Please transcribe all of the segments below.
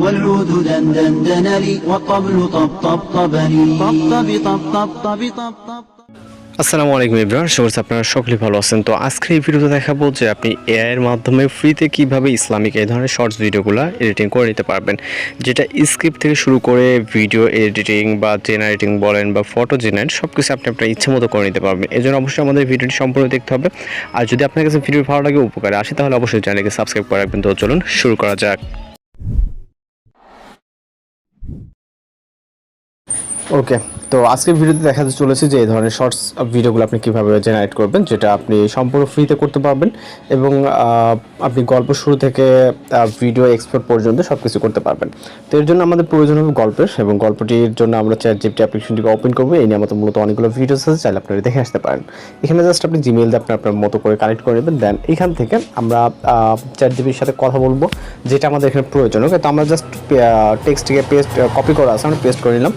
والعود دندندن لي والطبل طبطبطبني طبطب طبطب طب طب طب আসসালামু আলাইকুম ইব্রাহিম শুভেচ্ছা আপনারা সকলেই ভালো আছেন তো আজকের এই ভিডিওতে দেখাবো যে আপনি এআই এর মাধ্যমে ফ্রিতে কিভাবে ইসলামিক এই ধরনের শর্টস ভিডিওগুলো এডিটিং করে নিতে পারবেন যেটা স্ক্রিপ্ট থেকে শুরু করে ভিডিও এডিটিং বা জেনারেটিং বলেন বা ফটো জেনারেট সব কিছু আপনি আপনার ইচ্ছে মতো করে নিতে পারবেন এই জন্য অবশ্যই আমাদের ভিডিওটি সম্পূর্ণ দেখতে হবে আর যদি আপনার কাছে ভিডিও ভালো লাগে উপকারে আসে তাহলে অবশ্যই চ্যানেলকে সাবস্ক্রাইব করে রাখবেন তো চলুন শুরু করা যাক ওকে তো আজকের ভিডিওতে দেখাতে চলেছে যে এই ধরনের শর্টস ভিডিওগুলো আপনি কীভাবে জেনারেট করবেন, যেটা আপনি সম্পূর্ণ ফ্রিতে করতে পারবেন এবং আপনি গল্প শুরু থেকে ভিডিও এক্সপোর্ট পর্যন্ত সব কিছু করতে পারবেন। তো এর জন্য আমাদের প্রয়োজন হবে গল্পের এবং গল্পটির জন্য আমরা চ্যাট জিপটি অ্যাপ্লিকেশনটিকে ওপেন করব। এই নিয়ে আমাদের মূলত অনেকগুলো ভিডিওস আছে, চাইলে আপনারা দেখে আসতে পারেন। এখানে জাস্ট আপনি জিমেল দিয়ে আপনি আপনার মতো করে কানেক্ট করে নেবেন দেন এখান থেকে আমরা চ্যাট জিপির সাথে কথা বলব, যেটা আমাদের এখানে প্রয়োজন। ওকে তো আমরা জাস্ট টেক্সটটিকে পেস্ট কপি করা আছে, আমরা পেস্ট করে নিলাম।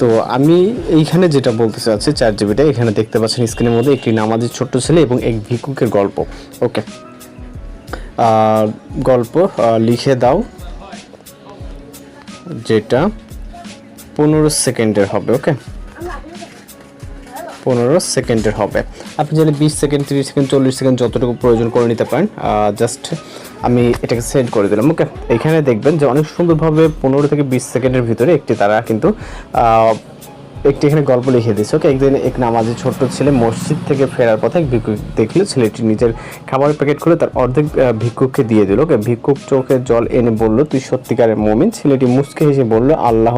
তো আমি এইখানে যেটা বলতে চাচ্ছি চার জিবিটা এখানে দেখতে পাচ্ছেন স্ক্রিনের মধ্যে একটি নামাজের ছোট্ট ছেলে এবং এক ভিকুকের গল্প। ওকে গল্প লিখে দাও। যেটা পনেরো সেকেন্ডের হবে ওকে পনেরো সেকেন্ডের হবে। আপনি জানি বিশ সেকেন্ড, তিরিশ সেকেন্ড, চল্লিশ সেকেন্ড যতটুকু প্রয়োজন করে নিতে পারেন। জাস্ট আমি এটাকে সেন্ড করে দিলাম ওকে এখানে দেখবেন যে অনেক সুন্দরভাবে পনেরো থেকে বিশ সেকেন্ডের ভিতরে একটি তারা কিন্তু একটি এখানে গল্প লিখে দিয়েছে ওকে একদিন এক নামাজি ছোট্ট ছেলে মসজিদ থেকে ফেরার পথে এক ভিক্ষুক দেখল, ছেলেটি নিজের খাবারের প্যাকেট খুলে তার অর্ধেক ভিক্ষুককে দিয়ে দিল ওকে ভিক্ষুক চোখে জল এনে বলল, তুই সত্যিকারের মমিন? ছেলেটি মুচকে হেসে বলল, আল্লাহ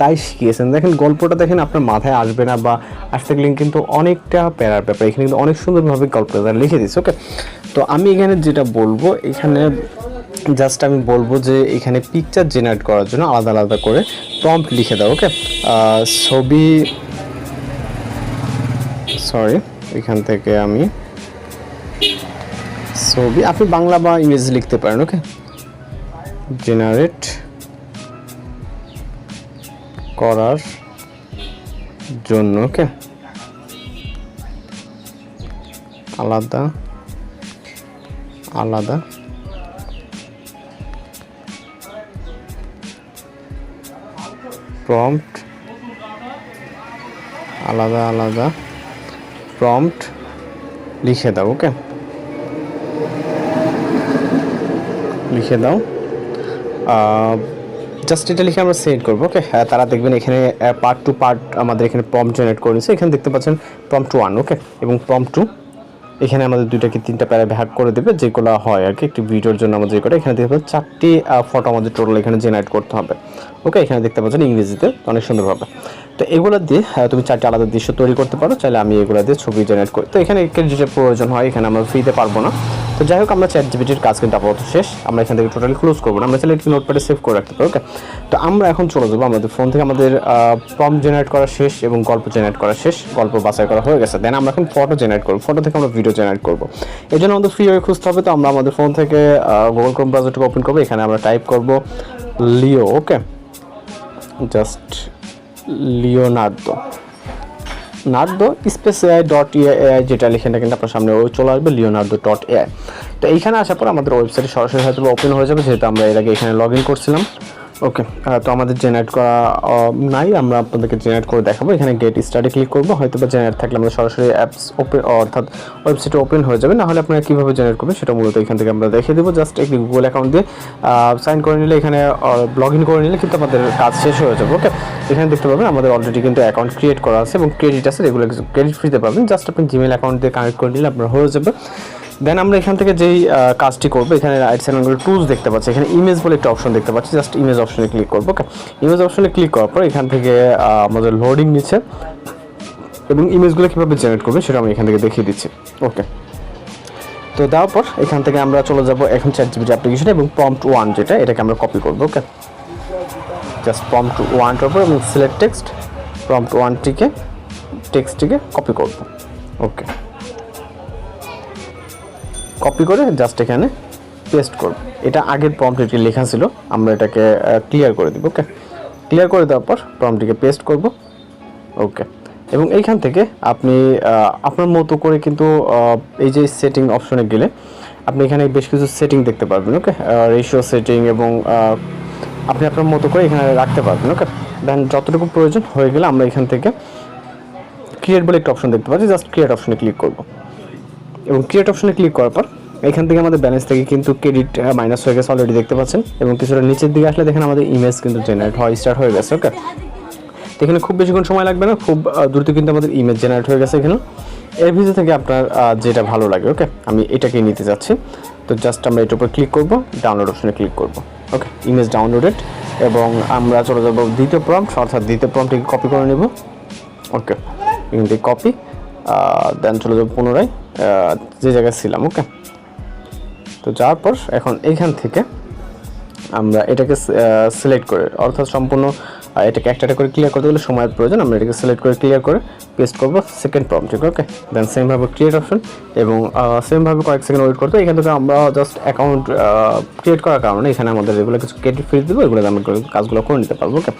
তাই শিখিয়েছেন। দেখেন, গল্পটা দেখেন আপনার মাথায় আসবে না বা আসতে গেলে কিন্তু অনেকটা প্যারার ব্যাপার। এখানে কিন্তু অনেক সুন্দরভাবে গল্পটা লিখে দিচ্ছে ওকে তো আমি এখানে যেটা বলব, এখানে জাস্ট আমি বলব যে এখানে পিকচার জেনারেট করার জন্য আলাদা আলাদা করে প্রম্পট লিখে দাও ওকে ছবি সরি এখান থেকে আমি ছবি, আপনি বাংলা বা ইংরেজি লিখতে পারেন ওকে জেনারেট করার জন্য ওকে? আলাদা আলাদা। প্রম্পট আলাদা আলাদা। প্রম্পট লিখে দাও ওকে? লিখে দাও। জাস্ট এটা লিখে আমরা সেট করব ওকে তারা দেখবেন এখানে পার্ট টু পার্ট আমাদের এখানে প্রম্পট জেনারেট করে নিচ্ছে এখানে দেখতে পাচ্ছেন প্রম্পট ওয়ান ওকে এবং প্রম্পট টু এখানে আমাদের দুইটা কি তিনটা প্যারা ভাগ করে দেবে, যেগুলো হয় আর কি, একটি ভিডিওর জন্য আমাদের করে। এখানে দেখতে পাচ্ছেন চারটি ফটো আমাদের টোটাল এখানে জেনারেট করতে হবে ওকে এখানে দেখতে পাচ্ছেন ইংরেজিতে অনেক সুন্দরভাবে তো এগুলো দিয়ে তুমি চারটি আলাদা দৃশ্য তৈরি করতে পারো, চাইলে আমি এগুলো দিয়ে ছবি জেনারেট করি। তো এখানে যেটা প্রয়োজন হয়, এখানে আমরা ফ্রিতে পারব না। তো যাই হোক, আমরা চ্যাট জিবিটির কাজ কিন্তু আপাতত শেষ। আমরা এখান থেকে টোটালি ক্লোজ করব না। আমরা চাইলে একটি নোটপ্যাডে সেভ করে রাখতে পারি ওকে তো আমরা এখন চলে যাব আমাদের ফোন থেকে। আমাদের প্রম জেনারেট করা শেষ এবং গল্প জেনারেট করা শেষ। গল্প বাছাই করা হয়ে গেছে। দেন আমরা এখন ফটো জেনারেট করব। ফটো থেকে আমরা ভিডিও জেনারেট করব। এই জন্য আমাদের ফ্রি হয়ে খুঁজতে হবে। তো আমরা আমাদের ফোন থেকে গুগল ক্রোম ব্রাউজারটাকে ওপেন করব। এখানে আমরা টাইপ করব লিও ওকে জাস্ট লিওনার্দো নার্দো স্পেস ডট এআই যেটা লিখে না কিন্তু আপনার সামনে ওই চলে আসবে, লিওনার্দো ডট এআই তো এইখানে আসার পর আমাদের ওয়েবসাইটে সরাসরি হয়তো ওপেন হয়ে যাবে, যেহেতু আমরা এর আগে এখানে লগ ইন করছিলাম। ওকে তো আমাদের জেনারেট করা নাই, আমরা আপনাদেরকে জেনারেট করে দেখাবো। এখানে গেট স্টার্টে ক্লিক করব হয়তো বা জেনারেট থাকলে আমরা সরাসরি অ্যাপস ওপেন অর্থাৎ ওয়েবসাইটে ওপেন হয়ে যাবে। না হলে আপনারা কীভাবে জেনারেট করবেন সেটা মূলত এখান থেকে আমরা দেখিয়ে দেবো। জাস্ট একটি গুগল অ্যাকাউন্ট দিয়ে সাইন করে নিলে এখানে লগ ইন করে নিলে কিন্তু আমাদের কাজ শেষ হয়ে যাবে ওকে এখানে দেখতে পাবেন আমাদের অলরেডি কিন্তু অ্যাকাউন্ট ক্রিয়েট করা আছে এবং ক্রেডিট আছে এগুলো ক্রেডিট ফ্রিতে পাবেন। জাস্ট আপনি জিমেল অ্যাকাউন্ট দিয়ে কানেক্ট করে নিলে আপনার হয়ে যাবে। দেন আমরা এখান থেকে যেই কাজটি করব, এখানে রাইট সাইড টুলস দেখতে পাচ্ছি। এখানে ইমেজ বলে একটা অপশন দেখতে পাচ্ছি জাস্ট ইমেজ অপশনে ক্লিক করব ওকে ইমেজ অপশনে ক্লিক করার পর এখান থেকে আমাদের লোডিং নিচ্ছে এবং ইমেজগুলো কীভাবে জেনারেট করবে সেটা আমি এখান থেকে দেখিয়ে দিচ্ছি ওকে তো দেওয়ার পর এখান থেকে আমরা চলে যাব এখন চ্যাট জিবিটি অ্যাপ্লিকেশন এবং প্রম্পট ওয়ান যেটা, এটাকে আমরা কপি করব ওকে জাস্ট প্রম্পট ওয়ানটার উপর এবং সিলেক্ট টেক্সট প্রম্পট ওয়ানটিকে টেক্সটটিকে কপি করব ওকে কপি করে জাস্ট এখানে পেস্ট করব। এটা আগের প্রম্পটটি লেখা ছিল, আমরা এটাকে ক্লিয়ার করে দিব ওকে ক্লিয়ার করে দেওয়ার পর প্রম্পটটিকে পেস্ট করব ওকে এবং এইখান থেকে আপনি আপনার মতো করে কিন্তু এই যে সেটিং অপশনে গেলে আপনি এখানে বেশ কিছু সেটিং দেখতে পারবেন ওকে রেশিও সেটিং এবং আপনি আপনার মতো করে এখানে রাখতে পারবেন ওকে দেন যতটুকু প্রয়োজন হয়ে গেলে আমরা এখান থেকে ক্রিয়েট বলে একটা অপশন দেখতে পাচ্ছি জাস্ট ক্রিয়েট অপশনে ক্লিক করব। এবং ক্রিয়েট অপশনে ক্লিক করার পর, এখান থেকে আমাদের ব্যালেন্স থেকে কিন্তু ক্রেডিট মাইনাস হয়ে গেছে অলরেডি দেখতে পাচ্ছেন। এবং কিছুটা নিচের দিকে আসলে দেখেন আমাদের ইমেজ কিন্তু জেনারেট হয় স্টার্ট হয়ে গেছে ওকে এখানে খুব বেশিক্ষণ সময় লাগবে না, খুব দ্রুত কিন্তু আমাদের ইমেজ জেনারেট হয়ে গেছে এখানে। এর ভিতর থেকে আপনার যেটা ভালো লাগে ওকে আমি এটাকেই নিতে যাচ্ছি। তো জাস্ট আমরা এটার উপর ক্লিক করব ডাউনলোড অপশনে ক্লিক করব ওকে ইমেজ ডাউনলোডেড এবং আমরা চলে যাব দ্বিতীয় প্রম্পট অর্থাৎ দ্বিতীয় প্রম্পটটিকে কপি করে নেব ওকে এখান থেকে কপি দেন চলে যাব পুনরায়। যে জায়গায় ছিলাম ওকে তো যাওয়ার পর এখন এইখান থেকে আমরা এটাকে সিলেক্ট করে। অর্থাৎ সম্পূর্ণ আহ, এটাকে একটা করে ক্লিয়ার করতে গেলে সময়ের প্রয়োজন। আমরা এটাকে সিলেক্ট করে ক্লিয়ার করে পেস্ট করব সেকেন্ড প্রম্পটিক ওকে দেন সেমভাবে ক্রিয়েট অপশন এবং সেমভাবে কয়েক সেকেন্ড ওয়েট করতে এখান থেকে আমরা জাস্ট অ্যাকাউন্ট ক্রিয়েট করার কারণে এখানে আমাদের যেগুলো কিছু ক্রেডিট ফ্রি দেবো এগুলো আমরা কাজগুলো করে নিতে পারব ওকে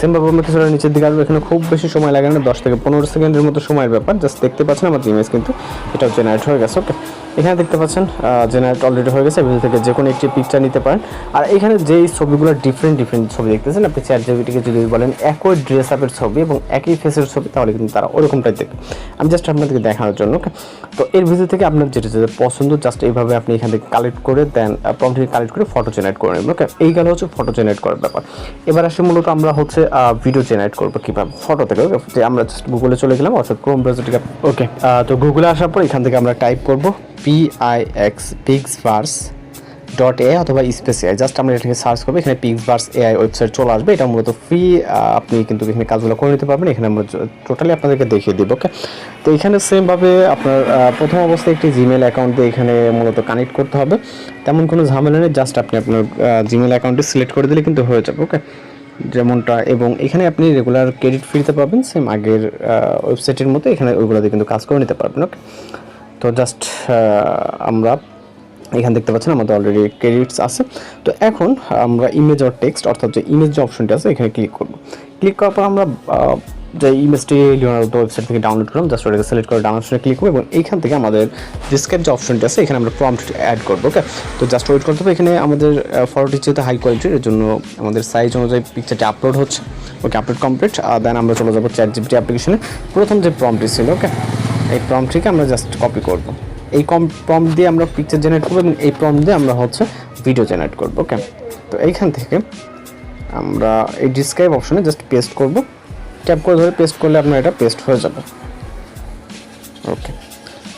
সেমভাবে আমরা কিছুটা নিচের দিকে আসব। এখানে খুব বেশি সময় লাগে না দশ থেকে পনেরো সেকেন্ডের মতো সময়ের ব্যাপার। জাস্ট দেখতে পাচ্ছেন আমাদের ইমেজ কিন্তু এটাও জেনারেট হয়ে গেছে ওকে এখানে দেখতে পাচ্ছেন জেনারেট অলরেডি হয়ে গেছে এর থেকে যে কোনো একটি পিকচার নিতে পারেন। আর এখানে যেই ছবিগুলো ডিফারেন্ট ডিফারেন্ট ছবি দেখতেছেন, আপনি চ্যাট জিবিটিকে যদি বলেন একই ড্রেস আপের ছবি এবং একই ফেসের ছবি, তাহলে কিন্তু তারা ওরকমটাই দেখবে। আমি জাস্ট আপনাদেরকে দেখানোর জন্য? তো এর ভিতর থেকে আপনার যেটা যেটা পছন্দ জাস্ট এইভাবে আপনি এখান থেকে কালেক্ট করে দেন প্রম্পট থেকে কালেক্ট করে ফটো জেনারেট করে নেবেন ওকে এই গেল হচ্ছে ফটো জেনারেট করার ব্যাপার। এবার আসে মূলত আমরা হচ্ছে ভিডিও জেনারেট করব কীভাবে ফটো থেকে ওকে যে আমরা জাস্ট গুগলে চলে গেলাম, অর্থাৎ ক্রোম ব্রাউজারটিকে ওকে তো গুগলে আসার পর এখান থেকে আমরা টাইপ করব P I X pixverse dot A অথবা স্পেস এআই জাস্ট আমরা এটাকে সার্চ করব, এখানে পিক্স ভার্স এআই ওয়েবসাইট চলে আসবে। এটা মূলত ফ্রি আপনি কিন্তু এখানে কাজগুলো করে নিতে পারবেন। এখানে আমরা টোটালি আপনাদেরকে দেখিয়ে দিব ওকে তো এখানে সেমভাবে আপনার প্রথম অবস্থায় একটি জিমেল অ্যাকাউন্ট দিয়ে এখানে মূলত কানেক্ট করতে হবে। তেমন কোনো ঝামেলা নেই জাস্ট আপনি আপনার জিমেল অ্যাকাউন্টটি সিলেক্ট করে দিলে কিন্তু হয়ে যাবে ওকে যেমনটা, এবং এখানে আপনি রেগুলার ক্রেডিট ফ্রিতে পাবেন। সেম আগের ওয়েবসাইটের মতো এখানে ওইগুলোতে কিন্তু কাজ করে নিতে পারবেন ওকে তো জাস্ট আমরা এখানে দেখতে পাচ্ছেন আমাদের অলরেডি ক্রেডিটস আছে। তো এখন আমরা ইমেজ অর টেক্সট অর্থাৎ যে ইমেজ যে অপশনটি আছে, এখানে ক্লিক করব। ক্লিক করার পর আমরা যে ইমেজটি লিওনার্দো ওয়েবসাইট থেকে ডাউনলোড করলাম জাস্ট ওটাকে সিলেক্ট করে ডাউনলোড ক্লিক করব এবং এইখান থেকে আমাদের ডিসক্রাইব যে অপশনটি আছে, এখানে আমরা প্রম্পট অ্যাড করব ওকে তো জাস্ট ওয়েট করতে হবে, এখানে আমাদের ফটোটি যেহেতু হাই কোয়ালিটির এর জন্য আমাদের সাইজ অনুযায়ী পিকচারটি আপলোড হচ্ছে। ওকে আপলোড কমপ্লিট দেন আমরা চলে যাব চ্যাট জিপিটি অ্যাপ্লিকেশনে প্রথম যে প্রম্পটি ছিল ওকে এই প্রমটিকে আমরা জাস্ট কপি করব। এই কম প্রম দিয়ে আমরা পিকচার জেনারেট করব এবং এই প্রম দিয়ে আমরা হচ্ছে ভিডিও জেনারেট করব ওকে তো এইখান থেকে আমরা এই ডিসক্রাইব অপশনে জাস্ট পেস্ট করব। ট্যাপ করে ধরে পেস্ট করলে আপনার এটা পেস্ট হয়ে যাবে। ওকে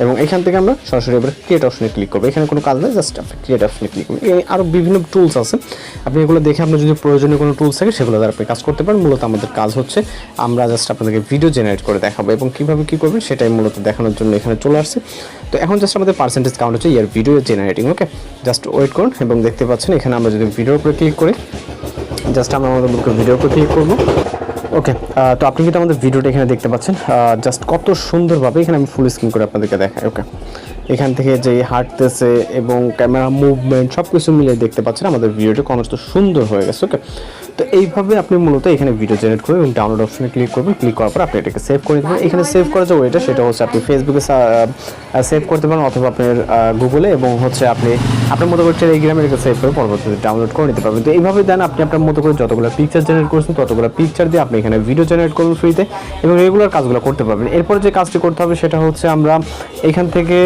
এবং এখান থেকে আমরা সরাসরি এবার ক্রিয়েট অপশনে ক্লিক করব। এখানে কোনো কাজ নেই জাস্ট আপনি ক্রিয়েট অপশনে ক্লিক করবেন। এই আরও বিভিন্ন টুলস আছে। আপনি এগুলো দেখে আপনার যদি প্রয়োজনীয় কোনো টুলস থাকে, সেগুলো দ্বারা আপনি কাজ করতে পারেন। মূলত আমাদের কাজ হচ্ছে, আমরা জাস্ট আপনাদেরকে ভিডিও জেনারেট করে দেখাবো এবং কীভাবে কী করবেন, সেটাই মূলত দেখানোর জন্য এখানে চলে আসছে। তো এখন জাস্ট আমাদের পার্সেন্টেজ কাউন্ট হচ্ছে, your video generating okay just wait করুন এবং দেখতে পাচ্ছেন, এখানে আমরা যদি ভিডিওর উপরে ক্লিক করি জাস্ট আমরা আমাদের ভিডিওর উপর ক্লিক করব। ওকে তো আপনি কিন্তু আমাদের ভিডিওটা এখানে দেখতে পাচ্ছেন। জাস্ট কত সুন্দরভাবে এখানে আমি ফুল স্ক্রিন করে আপনাদেরকে দেখাই ওকে এখান থেকে যে হাঁটতেছে এবং ক্যামেরা মুভমেন্ট সব কিছু মিলে দেখতে পাচ্ছেন আমাদের ভিডিওটা কত সুন্দর হয়ে গেছে ওকে তো এইভাবে আপনি মূলত এখানে ভিডিও জেনারেট করবেন এবং ডাউনলোড অপশনে ক্লিক করবেন। ক্লিক করার পর আপনি এটাকে সেভ করে দেবেন। এখানে সেভ করার যে ওয়েটা সেটা হচ্ছে আপনি ফেসবুকে সেভ করতে পারেন অথবা আপনার গুগলে এবং হচ্ছে আপনি, আপনার মতো করে টেলিগ্রামে এটাকে সেভ করে পরবর্তীতে ডাউনলোড করে নিতে পারবেন। তো এইভাবে দেন আপনি আপনার মতো করে যতগুলো পিকচার জেনারেট করছেন, ততগুলো পিকচার দিয়ে আপনি এখানে ভিডিও জেনারেট করবেন ফ্রিতে এবং রেগুলার কাজগুলো করতে পারবেন। এরপর যে কাজটি করতে হবে, সেটা হচ্ছে আমরা এখান থেকে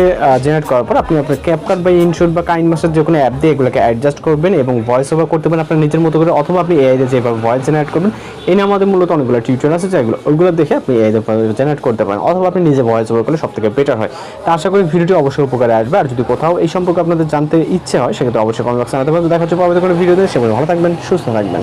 জেনারেট করার পর আপনি আপনার ক্যাপকাট বা ইনশুট বা কাইন মাসের যে কোনো অ্যাপ দিয়ে এগুলোকে অ্যাডজাস্ট করবেন এবং ভয়েস ওভার করতে পারেন আপনার নিজের মতো করে, অথবা আপনি এআই দিয়ে যেভাবে ভয়েস জেনারেট করবেন, এই নিয়ে আমাদের মূলত অনেকগুলো টিউটোরিয়াল আছে, যেগুলো, ওইগুলো দেখে আপনি এই জেনারেট করতে পারেন, অথবা আপনি নিজে ভয়েস ওভার করলে সব থেকে বেটার হয়। তা আশা করি ভিডিওটি অবশ্যই উপকারে আসবে, আর যদি কোথাও এই সম্পর্কে আপনাদের জানতে ইচ্ছে হয়, সেক্ষেত্রে অবশ্যই কমেন্ট বক্সে জানাতে পারবেন দেখা হচ্ছে পরবর্তী কোনো ভিডিওতে সেগুলো ভালো থাকবেন, সুস্থ থাকবেন।